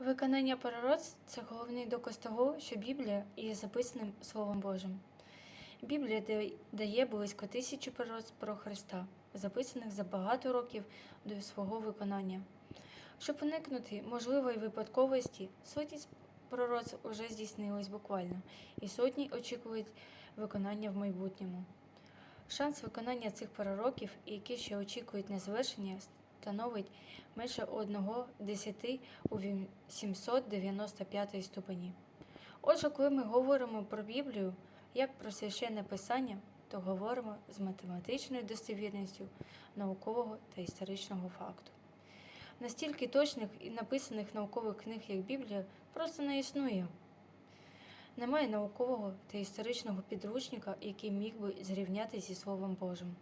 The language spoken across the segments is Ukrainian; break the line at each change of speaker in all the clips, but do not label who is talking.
Виконання пророцтв – це головний доказ того, що Біблія є записаним Словом Божим. Біблія дає близько тисячі пророцтв про Христа, записаних за багато років до свого виконання. Щоб уникнути можливої випадковості, сотні пророцтв уже здійснились буквально, і сотні очікують виконання в майбутньому. Шанс виконання цих пророків, які ще очікують на завершення, становить менше 1 десяти у вім- 795 ступені. Отже, коли ми говоримо про Біблію як про священне писання, то говоримо з математичною достовірністю наукового та історичного факту. Настільки точних і написаних наукових книг, як Біблія, просто не існує. Немає наукового та історичного підручника, який міг би зрівняти зі Словом Божим.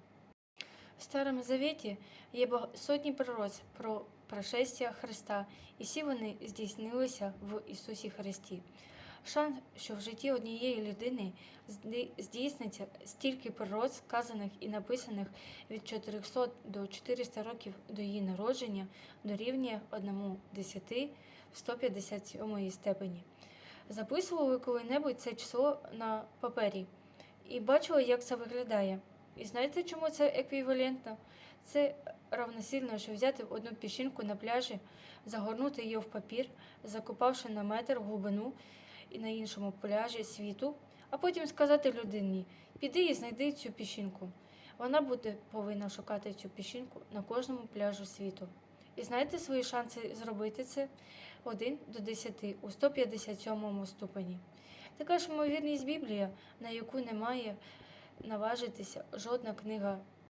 В Старому Завіті є сотні пророцтв про пришестя Христа, і всі вони здійснилися в Ісусі Христі. Шанс, що в житті однієї людини здійсниться стільки пророцтв, сказаних і написаних від 400 до 400 років до її народження, дорівнює 1 десяти в 157 степені. Записували коли-небудь це число на папері і бачили, як це виглядає. І знаєте, чому це еквівалентно? Це равносильно, що взяти одну піщинку на пляжі, загорнути її в папір, закопавши на метр в глибину і на іншому пляжі світу, а потім сказати людині: піди і знайди цю піщинку. Вона буде повинна шукати цю піщинку на кожному пляжу світу. І знаєте свої шанси зробити це? 1 до 10 у 157 ступені. Така ж ймовірність Біблія, на яку не має наважитися жодна книга